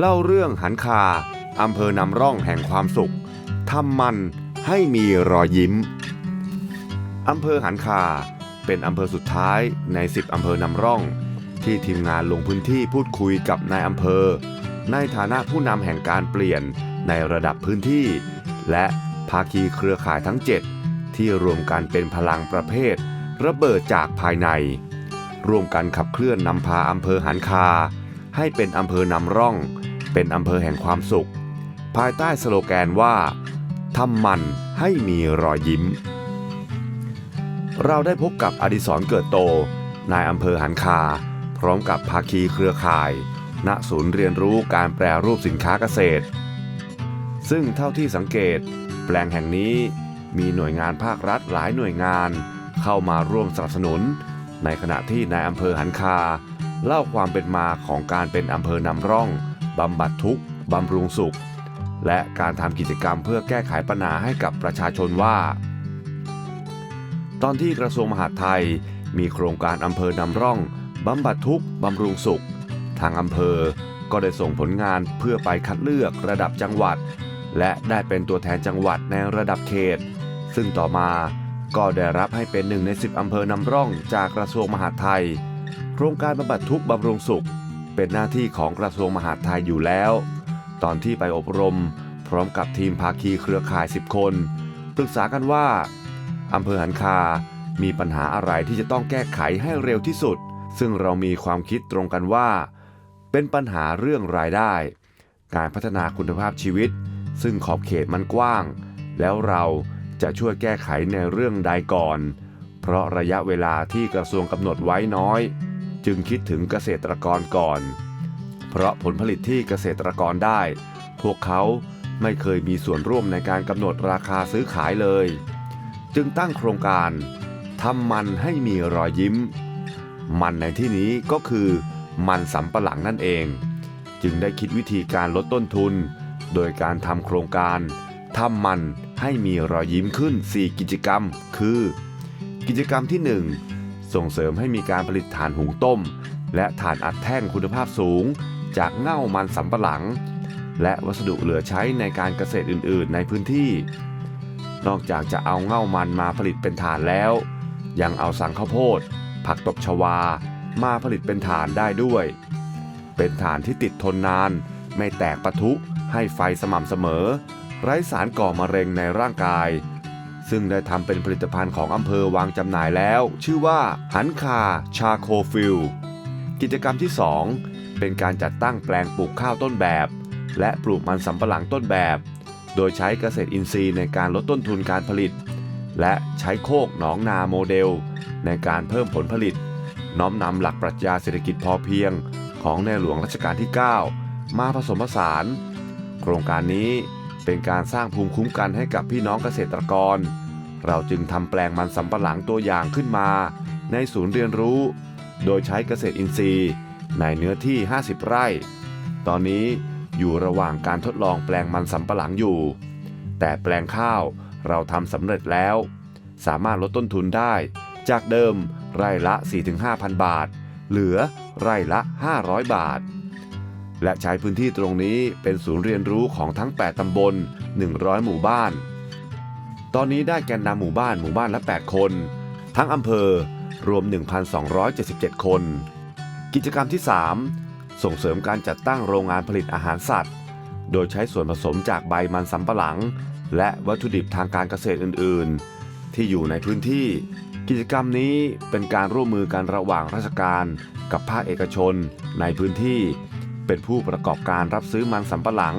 เล่าเรื่องหันคาอำเภอนำร่องแห่งความสุขทำมันให้มีรอยยิ้มอำเภอหันคาเป็นอำเภอสุดท้ายใน 10 อำเภอนำร่อง ที่ทีมงานลงพื้นที่พูดคุยกับนายอำเภอ ในฐานะผู้นำแห่งการเปลี่ยนในระดับพื้นที่ และภาคีเครือข่ายทั้ง 7 ที่รวมกันเป็นพลังประเภท ระเบิดจากภายใน ร่วมกันขับเคลื่อนนำพาอำเภอหันคา ให้เป็นอำเภอนำร่อง เป็นอำเภอแห่งความสุข ภายใต้สโลแกนว่าทำมันให้มีรอยยิ้ม เราได้พบกับอดิศรเกิดโต นายอำเภอหันคา พร้อมกับภาคีเครือข่าย ณศูนย์เรียนรู้การแปรรูปสินค้าเกษตร ซึ่งเท่าที่สังเกต แปลงแห่งนี้มีหน่วยงานภาครัฐหลายหน่วยงาน เข้ามาร่วมสนับสนุน ในขณะที่นายอำเภอหันคา เล่าความเป็นมาของการเป็นอำเภอนำร่อง บำบัดทุกข์บำรุงสุข และการทำกิจกรรมเพื่อแก้ไขปัญหาให้กับประชาชนว่า ตอนที่กระทรวงมหาดไทย มีโครงการอำเภอนำร่องบำบัดทุกข์บำรุงสุข ทางอำเภอก็ได้ส่งผลงานเพื่อไปคัดเลือกระดับจังหวัด และได้เป็นตัวแทนจังหวัดในระดับเขต ซึ่งต่อมาก็ได้รับให้เป็นหนึ่งใน 10 อำเภอนำร่องจากกระทรวงมหาดไทย โครงการบำบัดทุกข์บำรุงสุข เป็นหน้าที่ของกระทรวงมหาดไทยอยู่แล้ว ตอนที่ไปอบรม พร้อมกับทีมภาคีเครือข่าย 10 คน ปรึกษากันว่าอำเภอหันคา มีปัญหาอะไรที่จะต้องแก้ไขให้เร็วที่สุด ซึ่งเรามีความคิดตรงกันว่า เป็นปัญหาเรื่องรายได้ การพัฒนาคุณภาพชีวิต ซึ่งขอบเขตมันกว้าง แล้วเราจะช่วยแก้ไขในเรื่องใดก่อน เพราะระยะเวลาที่กระทรวงกำหนดไว้น้อย จึงคิดถึงเกษตรกรก่อน เพราะผลผลิตที่เกษตรกรได้ พวกเขาไม่เคยมีส่วนร่วมในการกำหนดราคาซื้อขายเลย จึงตั้งโครงการทำมันให้มีรอยยิ้ม มันในที่นี้ก็คือมันสำปะหลังนั่นเอง จึงได้คิดวิธีการลดต้นทุน โดยการทำโครงการทำมันให้มีรอยยิ้มขึ้น 4 กิจกรรม คือ กิจกรรมที่ 1 ส่งเสริมให้มีการผลิตถ่านหุงต้ม และถ่านอัดแท่งคุณภาพสูง จากเง่ามันสำปะหลัง และวัสดุเหลือใช้ในการเกษตรอื่น ๆ ในพื้นที่ นอกจากจะเอาเง่ามันมาผลิตเป็นถ่านแล้ว ยังเอาสังข้าวโพด ผักตบชวา มาผลิตเป็นถ่านได้ด้วย เป็นถ่านที่ติดทนนาน ไม่แตกปะทุให้ไฟสม่ำเสมอ ไร้สารก่อมะเร็งในร่างกาย ซึ่งได้ทำเป็นผลิตภัณฑ์ของอำเภอวางจำหน่ายแล้ว ชื่อว่าหันคาชาโคฟิลกิจกรรมที่ 2 เป็นการจัดตั้งแปลงปลูกข้าวต้นแบบ และปลูกมันสำปะหลังต้นแบบ โดยใช้เกษตรอินทรีย์ในการลดต้นทุนการผลิต และใช้โคกหนองนาโมเดล ในการเพิ่มผลผลิต น้อมนำหลักปรัชญาเศรษฐกิจพอเพียง ของในหลวงรัชกาลที่ 9 มาผสมผสาน โครงการนี้ เป็นการสร้างภูมิคุ้มกันให้กับพี่น้องเกษตรกร เราจึงทำแปลงมันสำปะหลังตัวอย่างขึ้นมา ในศูนย์เรียนรู้ โดยใช้เกษตรอินทรีย์ ในเนื้อที่ 50 ไร่ ตอนนี้อยู่ระหว่างการทดลองแปลงมันสำปะหลังอยู่ แต่แปลงข้าวเราทำสำเร็จแล้ว สามารถลดต้นทุนได้ จากเดิมไร่ละ 4-5,000 บาท เหลือไร่ละ 500 บาท และใช้พื้นที่ตรงนี้เป็นศูนย์เรียนรู้ของทั้ง 8 ตำบล 100 หมู่บ้าน ตอนนี้ได้แกนนำหมู่บ้านหมู่บ้านละ 8 คน ทั้งอำเภอรวม 1,277 คน กิจกรรมที่ 3 ส่งเสริมการจัดตั้งโรงงานผลิตอาหารสัตว์ โดยใช้ส่วนผสมจากใบมันสำปะหลัง และวัตถุดิบทางการเกษตรอื่น ๆ ที่อยู่ในพื้นที่ กิจกรรมนี้เป็นการร่วมมือกันระหว่างราชการ กับภาคเอกชน ในพื้นที่ เป็นผู้ประกอบการรับซื้อมันสำปะหลัง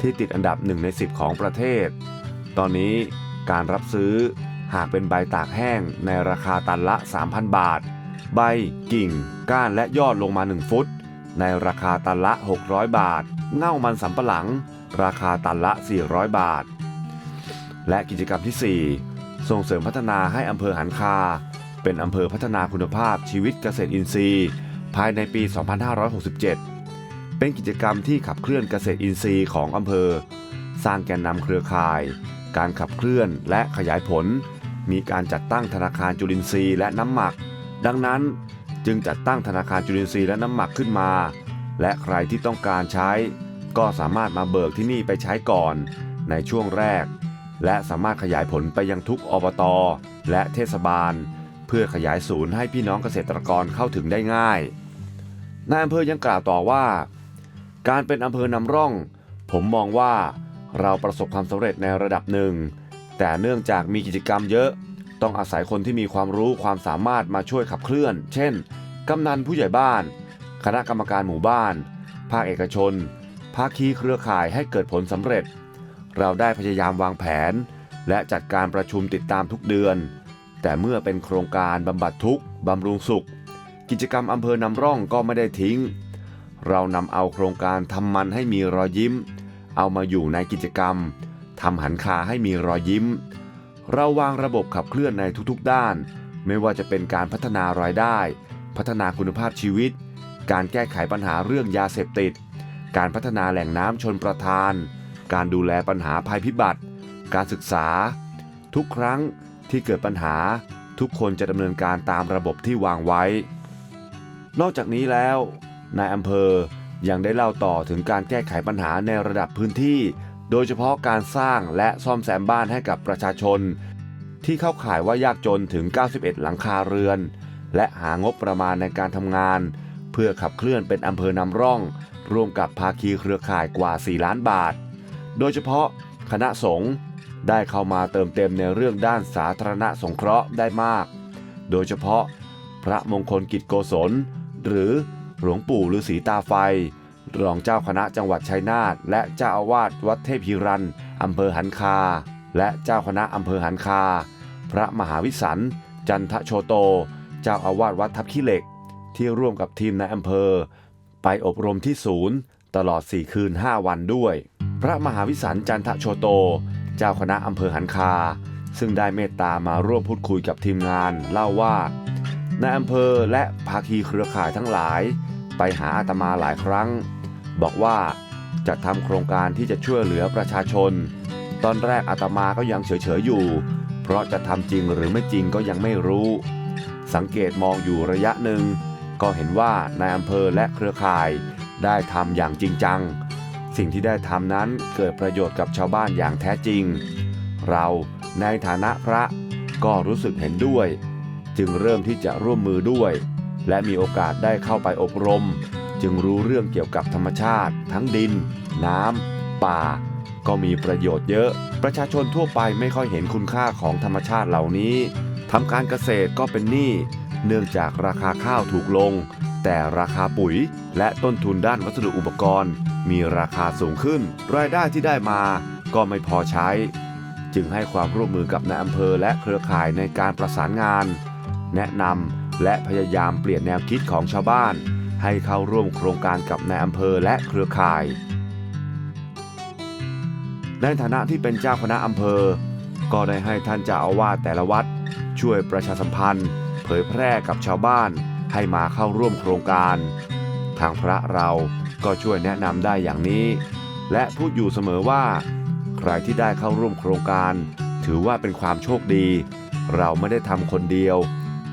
ที่ติดอันดับหนึ่งใน 10 ของประเทศ ตอนนี้การรับซื้อหากเป็นใบตากแห้งในราคาตันละ 3,000 บาท ใบ กิ่ง ก้านและยอดลงมา 1 ฟุต ในราคาตันละ 600 บาท เง่ามันสำปะหลัง ราคาตันละ 400 บาท และกิจกรรมที่ 4 ส่งเสริมพัฒนาให้อำเภอหันคา เป็นอำเภอพัฒนาคุณภาพชีวิตเกษตรอินทรีย์ ภายในปี 2567 เป็นกิจกรรมที่ขับเคลื่อนเกษตรอินทรีย์ของอำเภอ สร้างแกนนำเครือข่าย การขับเคลื่อนและขยายผล มีการจัดตั้งธนาคารจุลินทรีย์และน้ำหมัก ดังนั้นจึงจัดตั้งธนาคารจุลินทรีย์และน้ำหมักขึ้นมา และใครที่ต้องการใช้ ก็สามารถมาเบิกที่นี่ไปใช้ก่อน ในช่วงแรก และสามารถขยายผลไปยังทุกอบตและเทศบาล เพื่อขยายศูนย์ให้พี่น้องเกษตรกรเข้าถึงได้ง่ายนายอำเภอยังกล่าวต่อว่า การเป็นอำเภอนำร่อง ผมมองว่าเราประสบความสำเร็จในระดับหนึ่ง แต่เนื่องจากมีกิจกรรมเยอะ ต้องอาศัยคนที่มีความรู้ความสามารถมาช่วยขับเคลื่อน เช่น กำนันผู้ใหญ่บ้าน คณะกรรมการหมู่บ้าน ภาคเอกชน ภาคีเครือข่ายให้เกิดผลสำเร็จ เราได้พยายามวางแผน และจัดการประชุมติดตามทุกเดือน แต่เมื่อเป็นโครงการบำบัดทุกข์บำรุงสุข กิจกรรมอำเภอนำร่องก็ไม่ได้ทิ้ง เรานำเอาโครงการทำมันให้มีรอยยิ้ม เอามาอยู่ในกิจกรรมทำหันคาให้มีรอยยิ้ม เราวางระบบขับเคลื่อนในทุกๆด้าน ไม่ว่าจะเป็นการพัฒนารายได้ พัฒนาคุณภาพชีวิต การแก้ไขปัญหาเรื่องยาเสพติด การพัฒนาแหล่งน้ำชนประทาน การดูแลปัญหาภัยพิบัติ การศึกษา ทุกครั้งที่เกิดปัญหา ทุกคนจะดำเนินการตามระบบที่วางไว้ นอกจากนี้แล้ว นายอำเภอยังได้เล่าต่อถึงการแก้ไขปัญหาในระดับพื้นที่ โดยเฉพาะการสร้างและซ่อมแซมบ้านให้กับประชาชน ที่เข้าข่ายว่ายากจนถึง 91 หลังคาเรือน และหางบประมาณในการทำงาน เพื่อขับเคลื่อนเป็นอำเภอนำร่อง ร่วมกับภาคีเครือข่ายกว่า 4 ล้านบาท โดยเฉพาะคณะสงฆ์ได้เข้ามาเติมเต็มในเรื่องด้านสาธารณสงเคราะห์ได้มาก โดยเฉพาะ พระมงคลกิจโกศล หรือ หลวงปู่ฤาษีตาไฟ รองเจ้าคณะจังหวัดชัยนาทและเจ้าอาวาสวัดเทพฮิรันอำเภอหันคา และเจ้าคณะอำเภอหันคา พระมหาวิสันต์จันทโชโต เจ้าอาวาสวัดทับขี้เหล็ก ที่ร่วมกับทีมในอำเภอ ไปอบรมที่ศูนย์ ตลอด 4 คืน 5 วันด้วย พระมหาวิสันต์จันทโชโต เจ้าคณะอำเภอหันคา ซึ่งได้เมตตามาร่วมพูดคุยกับทีมงานเล่าว่า ในอำเภอและภาคีเครือข่ายทั้งหลาย ไปหาอาตมาหลายครั้ง บอกว่าจะทำโครงการที่จะช่วยเหลือประชาชน ตอนแรกอาตมาก็ยังเฉยๆอยู่ เพราะจะทำจริงหรือไม่จริงก็ยังไม่รู้ สังเกตมองอยู่ระยะหนึ่ง ก็เห็นว่านายอำเภอและเครือข่ายได้ทำอย่างจริงจัง สิ่งที่ได้ทำนั้นเกิดประโยชน์กับชาวบ้านอย่างแท้จริง เราในฐานะพระก็รู้สึกเห็นด้วย จึงเริ่มที่จะร่วมมือด้วย และมีโอกาสได้เข้าไปอบรม จึงรู้เรื่องเกี่ยวกับธรรมชาติ ทั้งดิน น้ำป่า ก็มีประโยชน์เยอะ ประชาชนทั่วไปไม่ค่อยเห็นคุณค่าของธรรมชาติเหล่านี้ทำการเกษตรก็เป็นหนี้เนื่องจากราคาข้าวถูกลง แต่ราคาปุ๋ยและต้นทุนด้านวัสดุอุปกรณ์ มีราคาสูงขึ้น รายได้ที่ได้มาก็ไม่พอใช้ จึงให้ความร่วมมือกับนายอำเภอและเครือข่ายในการประสานงาน แนะนำและพยายามเปลี่ยนแนวคิดของชาวบ้าน ให้เข้าร่วมโครงการกับนายอำเภอและเครือข่าย ในฐานะที่เป็นเจ้าคณะอำเภอ ก็ได้ให้ท่านเจ้าอาวาสแต่ละวัด ช่วยประชาสัมพันธ์ เผยแพร่กับชาวบ้านให้มาเข้าร่วมโครงการ ทางพระเราก็ช่วยแนะนำได้อย่างนี้ และพูดอยู่เสมอว่า ใครที่ได้เข้าร่วมโครงการ ถือว่าเป็นความโชคดี เราไม่ได้ทำคนเดียว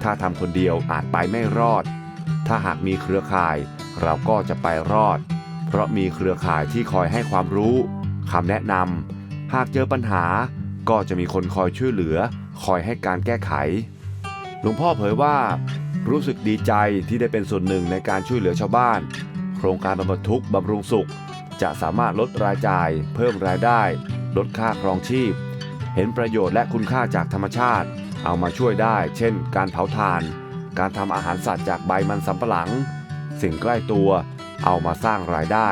ถ้าทำคนเดียวอาจไปไม่รอด ถ้าหากมีเครือข่าย เราก็จะไปรอด เพราะมีเครือข่ายที่คอยให้ความรู้คำแนะนำหากเจอปัญหา ก็จะมีคนคอยช่วยเหลือ คอยให้การแก้ไข หลวงพ่อเผยว่า รู้สึกดีใจที่ได้เป็นส่วนหนึ่งในการช่วยเหลือชาวบ้าน โครงการบำบัดทุกข์บำรุงสุข จะสามารถลดรายจ่าย เพิ่มรายได้ ลดค่าครองชีพ เห็นประโยชน์และคุณค่าจากธรรมชาติ เอามาช่วยได้ เช่น การเผาถ่าน การทำอาหารสัตว์จากใบมันสำปะหลัง สิ่งใกล้ตัว เอามาสร้างรายได้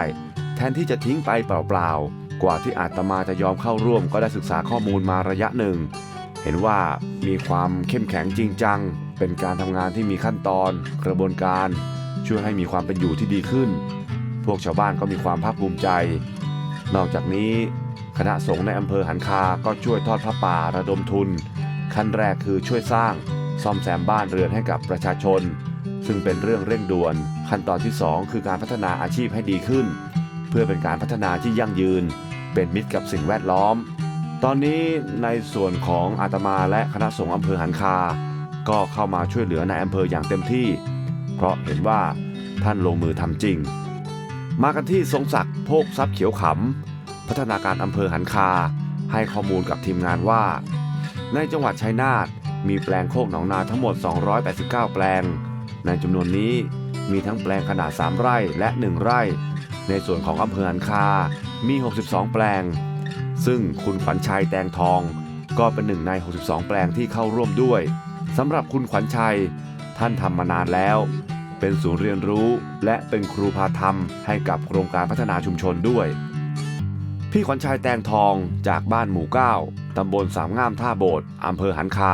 แทนที่จะทิ้งไปเปล่าๆ กว่าที่อาตมาจะยอมเข้าร่วมก็ได้ศึกษาข้อมูลมาระยะหนึ่ง เห็นว่ามีความเข้มแข็งจริงจัง เป็นการทำงานที่มีขั้นตอน กระบวนการ ช่วยให้มีความเป็นอยู่ที่ดีขึ้น พวกชาวบ้านก็มีความภาคภูมิใจ นอกจากนี้ คณะสงฆ์ในอำเภอหันคาก็ช่วยทอดพระป่าระดมทุน ขั้นแรกคือช่วยสร้างซ่อมแซมบ้านเรือนให้กับประชาชน ซึ่งเป็นเรื่องเร่งด่วน ขั้นตอนที่ 2 คือการพัฒนาอาชีพให้ดีขึ้น เพื่อเป็นการพัฒนาที่ยั่งยืน เป็นมิตรกับสิ่งแวดล้อม ตอนนี้ในส่วนของอาตมาและคณะสงฆ์อำเภอหันคา ก็เข้ามาช่วยเหลือในอำเภออย่างเต็มที่ เพราะเห็นว่าท่านลงมือทำจริง มากันที่ทรงศักดิ์โภคทรัพย์เขียวขำพัฒนาการอำเภอหันคา ให้ข้อมูลกับทีมงานว่า ในจังหวัดชัยนาทมีแปลงโคกหนองนาทั้งหมด 289 แปลง ในจำนวนนี้มีทั้งแปลงขนาด 3 ไร่และ 1 ไร่ ในส่วนของอำเภอหันคา มี 62 แปลง ซึ่งคุณขวัญชัยแตงทอง ก็เป็นหนึ่งใน 62 แปลงที่เข้าร่วมด้วยสำหรับคุณขวัญชัย ท่านทำมานานแล้ว เป็นศูนย์เรียนรู้และเป็นครูพาธรรมให้กับโครงการพัฒนาชุมชนด้วย พี่ขวัญชัยแตงทองจากบ้านหมู่9 ตำบลสามงามท่าโบดอำเภอหันคา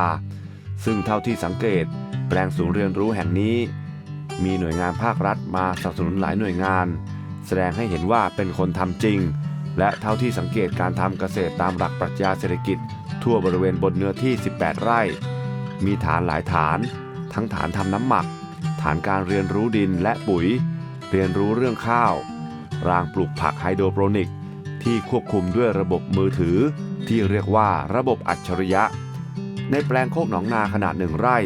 ซึ่งเท่าที่สังเกต แปลงศูนย์เรียนรู้แห่งนี้ มีหน่วยงานภาครัฐมาสนับสนุนหลายหน่วยงาน แสดงให้เห็นว่าเป็นคนทำจริง และเท่าที่สังเกตการทำเกษตรตามหลักปรัชญาเศรษฐกิจ ทั่วบริเวณบนเนื้อที่ 18 ไร่ มีฐานหลายฐาน ทั้งฐานทำน้ำหมัก ฐานการเรียนรู้ดินและปุ๋ย เรียนรู้เรื่องข้าว รางปลูกผักไฮโดรโปรนิก ที่ควบคุมด้วยระบบมือถือ ที่เรียกว่าระบบอัจฉริยะ ในแปลงโคกหนองนาขนาดหนึ่งไร่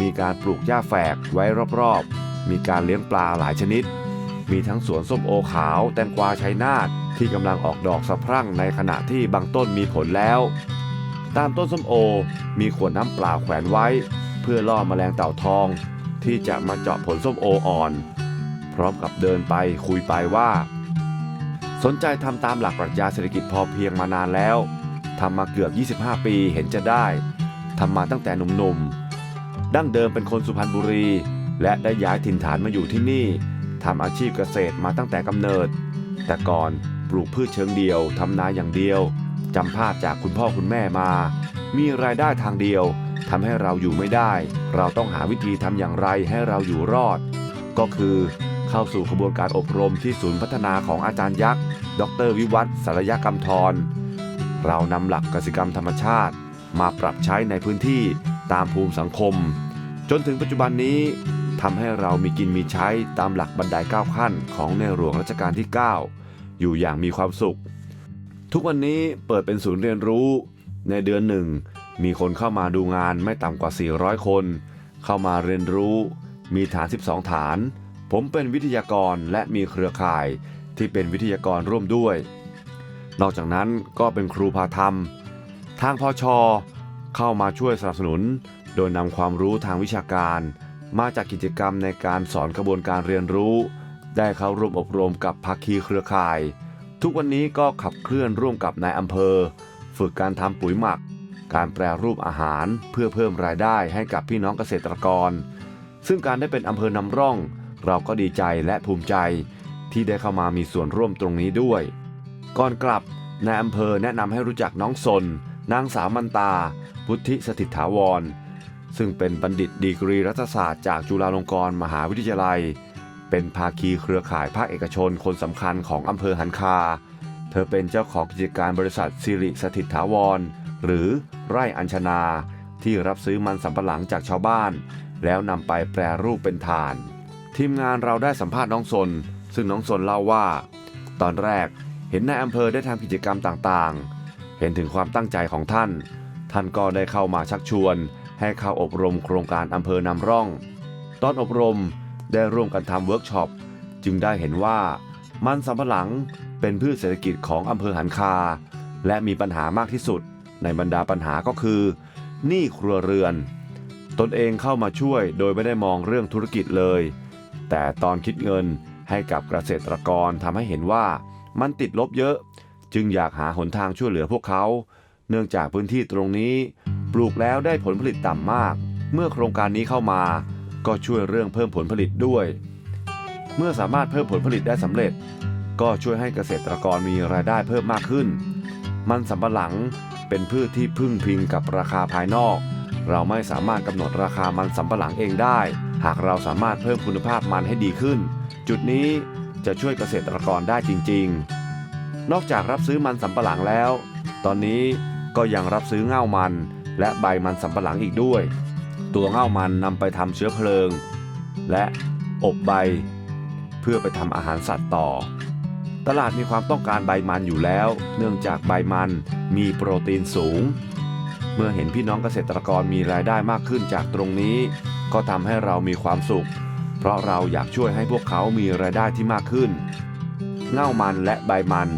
มีการปลูกหญ้าแฝกไว้รอบๆ มีการเลี้ยงปลาหลายชนิด มีทั้งสวนส้มโอขาว แตงกวาชัยนาทที่กำลังออกดอกสะพรั่งในขณะที่บางต้นมีผลแล้ว ตามต้นส้มโอมีขวดน้ำเปล่าแขวนไว้ เพื่อล่อแมลงเต่าทอง ที่จะมาเจาะผลส้มโออ่อน พร้อมกับเดินไปคุยไปว่า สนใจทำตามหลักปรัชญาเศรษฐกิจพอเพียงมานานแล้วทำมาเกือบ 25 ปีเห็นจะได้ทำมาตั้งแต่หนุ่มๆ ดั้งเดิมเป็นคนสุพรรณบุรี และได้ย้ายถิ่นฐานมาอยู่ที่นี่ทำอาชีพเกษตรมาตั้งแต่กำเนิด แต่ก่อนปลูกพืชเชิงเดียวทำนาอย่างเดียวจำภาพจากคุณพ่อคุณแม่มา มีรายได้ทางเดียวทำให้เราอยู่ไม่ได้ เราต้องหาวิธีทำอย่างไรให้เราอยู่รอด ก็คือเข้าสู่ขบวนการอบรมที่ศูนย์พัฒนาของอาจารย์ยักษ์ ดรวิวัฒน์สารยกรรมทร เรานำหลักกสิกรรมธรรมชาติ มาปรับใช้ในพื้นที่ตามภูมิสังคม จนถึงปัจจุบันนี้ทำให้เรามีกินมีใช้ตามหลักบันไดก้าขั้นของในหลวงรัชกาลที่ 9 อยู่อย่างมีความสุข ทุกวันนี้เปิดเป็นศูนย์เรียนรู้ ในเดือนหนึ่ง มีคนเข้ามาดูงานไม่ต่ำกว่า 400 คน เข้ามาเรียนรู้ มีฐาน 12 ฐาน ผมเป็นวิทยากรและมีเครือข่าย ที่เป็นวิทยากรร่วมด้วย นอกจากนั้นก็เป็นครูพาธรรม ทางพอชอเข้ามาช่วยสนับสนุน โดยนำความรู้ทางวิชาการ มาจากกิจกรรมในการสอนกระบวนการเรียนรู้ ได้เข้าร่วมอบรมกับภาคีเครือข่าย ทุกวันนี้ก็ขับเคลื่อนร่วมกับนายอำเภอ ฝึกการทำปุ๋ยหมัก การแปรรูปอาหารเพื่อเพิ่มรายได้ให้กับพี่น้องเกษตรกร ซึ่งการได้เป็นอำเภอนำร่อง เราก็ดีใจและภูมิใจ ที่ได้เข้ามามีส่วนร่วมตรงนี้ด้วย ก่อนกลับนายอำเภอแนะนำให้รู้จักน้องสนนางสาวมันตา พุทธิสถิตถาวร ซึ่งเป็นบัณฑิตดีกรีรัฐศาสตร์จากจุฬาลงกรณ์มหาวิทยาลัย เป็นภาคีเครือข่ายภาคเอกชนคนสำคัญของอำเภอหันคา เธอเป็นเจ้าของกิจการบริษัทสิริสถิตถาวร หรือไร่อัญชนา ที่รับซื้อมันสำปะหลังจากชาวบ้าน แล้วนำไปแปรรูปเป็นถ่าน ทีมงานเราได้สัมภาษณ์น้องสน ซึ่งน้องสนเล่าว่า ตอนแรกเห็นนายอำเภอได้ทำกิจกรรมต่างๆ เห็นถึงความตั้งใจของท่าน ท่านก็ได้เข้ามาชักชวน ให้เข้าอบรมโครงการอำเภอนำร่อง ตอนอบรมได้ร่วมกันทำเวิร์กช็อปจึงได้เห็นว่ามันสำปะหลังเป็นพืชเศรษฐกิจของอำเภอหันคา และมีปัญหามากที่สุด ในบรรดาปัญหาก็คือหนี้ครัวเรือน ตนเองเข้ามาช่วยโดยไม่ได้มองเรื่องธุรกิจเลย แต่ตอนคิดเงิน ให้กับเกษตรกรทำให้เห็นว่ามันติดลบเยอะ จึงอยากหาหนทางช่วยเหลือพวกเขา เนื่องจากพื้นที่ตรงนี้ ปลูกแล้วได้ผลผลิตต่ำมาก เมื่อโครงการนี้เข้ามา ก็ช่วยเรื่องเพิ่มผลผลิตด้วย เมื่อสามารถเพิ่มผลผลิตได้สำเร็จ ก็ช่วยให้เกษตรกรมีรายได้เพิ่มมากขึ้น มันสำปะหลังเป็นพืชที่พึ่งพิงกับราคาภายนอก เราไม่สามารถกำหนดราคามันสำปะหลังเองได้ หากเราสามารถเพิ่มคุณภาพมันให้ดีขึ้น จุดนี้จะช่วยเกษตรกรได้จริงๆ นอกจากรับซื้อมันสำปะหลังแล้ว ตอนนี้ก็ยังรับซื้อเง่ามันและใบมันสำปะหลังอีกด้วย ตัวเง่ามันนำไปทำเชื้อเพลิง และอบใบ เพื่อไปทำอาหารสัตว์ต่อ ตลาดมีความต้องการใบมันอยู่แล้ว เนื่องจากใบมันมีโปรตีนสูง เมื่อเห็นพี่น้องเกษตรกรมีรายได้มากขึ้นจากตรงนี้ ก็ทำให้เรามีความสุข เพราะเราอยากช่วยให้พวกเขามีรายได้ที่มากขึ้น เง่ามันและใบมัน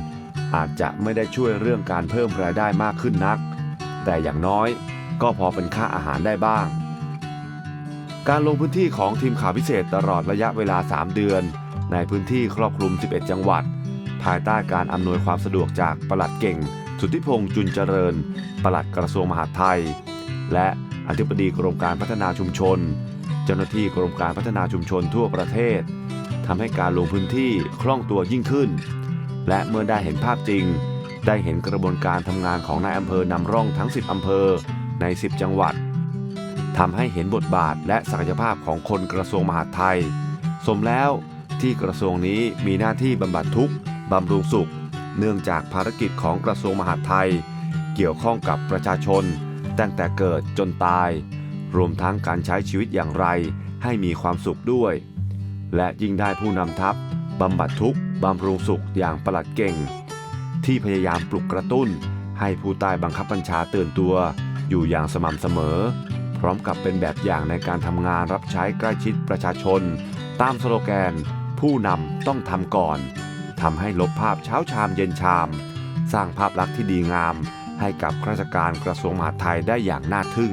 อาจจะไม่ได้ช่วยเรื่องการเพิ่มรายได้มากขึ้นนัก แต่อย่างน้อยก็พอเป็นค่าอาหารได้บ้าง การลงพื้นที่ของทีมข่าวพิเศษตลอดระยะเวลา 3 เดือน ในพื้นที่ครอบคลุม 11 จังหวัด ภายใต้การอำนวยความสะดวกจากปลัดเก่ง สุทธิพงษ์จุนเจริญ ปลัดกระทรวงมหาดไทย และอธิบดีกรมการพัฒนาชุมชน เจ้าหน้าที่กรมการพัฒนาชุมชนทั่วประเทศทำให้การลงพื้นที่คล่องตัวยิ่งขึ้น และเมื่อได้เห็นภาพจริง ได้เห็นกระบวนการทำงานของนายอำเภอนำร่องทั้ง 10อำเภอใน 10 จังหวัดทำให้เห็นบทบาทและศักยภาพของคนกระทรวงมหาดไทย สมแล้วที่กระทรวงนี้มีหน้าที่บำบัดทุกข์บำรุงสุข เนื่องจากภารกิจของกระทรวงมหาดไทย เกี่ยวข้องกับประชาชน ตั้งแต่เกิดจนตาย รวมทั้งการใช้ชีวิตอย่างไรให้มีความสุขด้วย และยิ่งได้ผู้นำทัพบำบัดทุกข์บำรุงสุขอย่างประหลัดเก่ง ที่พยายามปลุกกระตุ้น ให้ผู้ใต้บังคับบัญชาตื่นตัวอยู่อย่างสม่ำเสมอ พร้อมกับเป็นแบบอย่างในการทำงานรับใช้ใกล้ชิดประชาชน ตามสโลแกน ผู้นำต้องทำก่อนทำให้ลบภาพเช้าชามเย็นชาม สร้างภาพลักษณ์ที่ดีงาม ให้กับข้าราชการกระทรวงมหาดไทยได้อย่างน่าทึ่ง